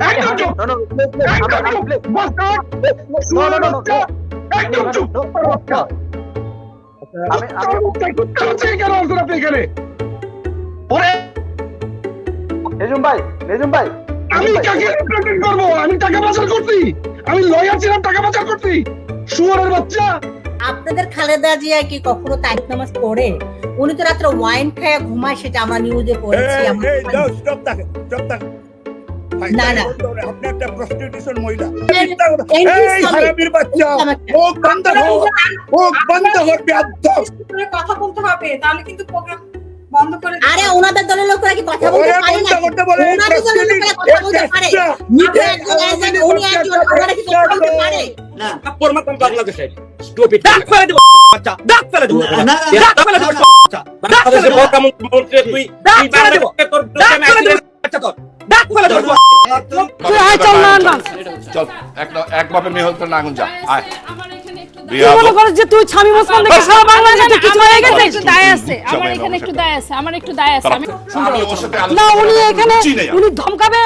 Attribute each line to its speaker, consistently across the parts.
Speaker 1: একদম চুপ একদম চুপ
Speaker 2: আমি আমি
Speaker 1: কেন আসছেন আপনি এখানে ওরে।
Speaker 2: নেজুম ভাই নেজুম ভাই।
Speaker 1: আমি কাকে রিপ্রেজেন্ট করব? আমি টাকা পাচার করছি। আমি লয়ার ছিলাম টাকা পাচার করছি। শুয়ারের বাচ্চা।
Speaker 3: আপনাদের খালেদা জিয়া কি কখনো তারিখ নামাজ পড়ে? উনি তো রাত্রে ওয়াইন খায় ঘুমায় সেটা আমরা নিউজে পড়েছি আমরা-
Speaker 4: ভাই,
Speaker 3: না, না।
Speaker 4: আপনি একটা prostitution মহিলা।
Speaker 3: এই,
Speaker 4: এই হারামির বাচ্চা, মুখ বন্ধ কর, মুখ বন্ধ কর, বেয়াদব।
Speaker 5: কথা বলতে হবে তাহলে কিন্তু প্রোগ্রাম বন্ধ করে দিতে
Speaker 3: আরে ওনাদের দলের লোকেরা কি কথা বলতে পারে না
Speaker 4: করতে বলে, এই
Speaker 3: ওনাদের দলের লোকেরা কথা বলতে পারে।
Speaker 4: prostitution,
Speaker 3: একজন একজন উনি একজন ওনারা কি কথা বলতে পারে।
Speaker 6: থাপ্পড় মারতাম বাংলাদেশে। স্টুপিড ডাক ফেলে দেব বাচ্চা। ডাক ফেলে দেব। ডাক ফেলে দেব বাচ্চা। ডাক ফেলে দেব। মন্ত্রী তুই ডাক ফেলে দেব। ডাক ফেলে দেব। বাচ্চা তোর। ডাক ফেলে দেব।
Speaker 7: চল এক এক বাপে মেয়ে হতে না যা আয়।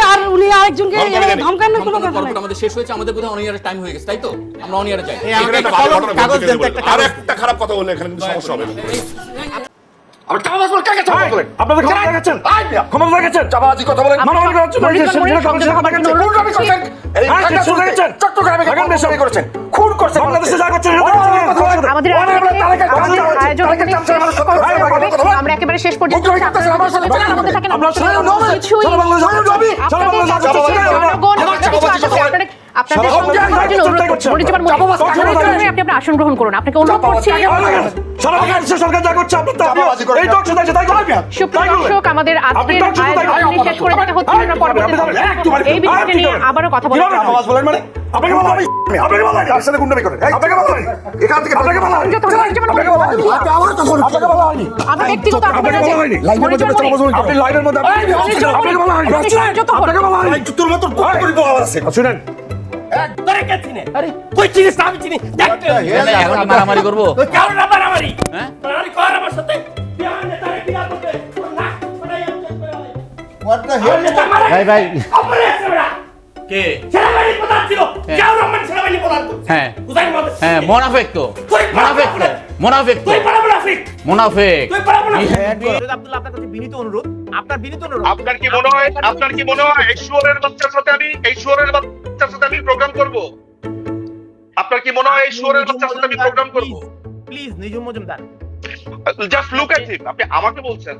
Speaker 8: আর উনি আরেকজনকে ধমকানোর কোনো কথা নাই।
Speaker 6: আমাদের শেষ হয়েছে আমাদের বোধহয় টাইম হয়ে গেছে তাই তো? আমরা অনিয়ারে যাই।
Speaker 7: খারাপ কথা বললে এখানে কিন্তু সমস্যা হবে না আমি চাপাবাজ বলে কাকে চাপাবাজ বলেন
Speaker 1: আপনাদের ক্ষমতা দেখাচ্ছেন ক্ষমতা দেখাচ্ছেন
Speaker 7: চাপাবাজি কথা বলেন
Speaker 1: মানব অধিকার হচ্ছে দেশের সেটা করেছেন আপনাকে
Speaker 7: খুন কবে করেছেন? এই
Speaker 1: হ্যাঁ,
Speaker 7: ঢাকা
Speaker 1: ঠিক শুনে গেছেন।
Speaker 7: চট্টগ্রামে
Speaker 1: লাগান বেশ।
Speaker 7: করেছেন খুন করছেন
Speaker 1: বাংলাদেশে যা করছেন
Speaker 9: আমাদের আমরা একেবারে শেষ পর্যন্ত আমাদের থাকে না কিছুই জনগণ আপনাদের আপনি আপনার আসন গ্রহণ করুন। আপনাকে অনুরোধ করছি
Speaker 1: সরকার যা করছে আপনি তা
Speaker 7: চাপাবাজি করে
Speaker 1: এই তো সেটাই সেটাই করবেন
Speaker 9: সুপ্রিয় আমাদের আজকের আয়োজন শেষ করে দিতে হচ্ছে আমরা পরবর্তীতে এই বিষয়টা নিয়ে আবারও কথা
Speaker 1: বলেন মানে? আপনাকে বলা আপনাকে বলা
Speaker 7: কার সাথে গুন্ডামি করেন
Speaker 1: আপনাকে বলা
Speaker 7: এখান থেকে
Speaker 1: আপনাকে বলা আপনাকে বলা হয়নি আপনাকে বলা হয়নি।
Speaker 9: আমরা ব্যক্তিগত
Speaker 1: আপনাকে বলা হয়নি।
Speaker 9: মনিরুজ্জামান মনির,
Speaker 1: আপনি লাইনের মধ্যে আপনাকে বলা হয়নি।
Speaker 9: আপনি সংযত হন।
Speaker 1: আপনাকে বলা হয়নি। তোর মতো করি তো আবার আছে? শুনেন
Speaker 6: তোরে কে চিনে? আরে। কই চিনিস না আমি চিনি। দেখ
Speaker 10: এখন মারামারি করব।
Speaker 6: কেউ না মারামারি। হ্যাঁ? মারামারি কর আমার সাথে। বিয়া নেতারে বিয়া করবে তোর নাক ফটাই আমি চেক করে হোয়াট দ্য হেল
Speaker 10: ভাই ভাই।
Speaker 6: অপরে আছে বেটা
Speaker 10: কে?
Speaker 6: সেনাবাহিনী প্রধান ছিল। কেউ রহমান সেনাবাহিনী প্রধান।
Speaker 10: হ্যাঁ।
Speaker 6: কোথায় মত
Speaker 10: হ্যাঁ মোনাফেক তো। মোনাফেক মোনাফেক। তো।
Speaker 6: তুই
Speaker 10: মোনাফেক।
Speaker 6: তুই বড় মুনাফিক
Speaker 2: আব্দুল্লাহ আপনার কাছে বিনীত অনুরোধ আপনার বিনীত অনুরোধ।
Speaker 11: আপনার কি মনে হয়? আপনার কি মনে হয়? এই শুয়োরের বাচ্চার সাথে আমি এই শুয়োরের বাচ্চার সাথে আমি প্রোগ্রাম করব? আপনার কি মনে হয় এই শুয়োরের বাচ্চার সাথে আমি প্রোগ্রাম করব?
Speaker 2: Please Nijum Majumdar.
Speaker 11: Just look at him আপনি আমাকে বলছেন।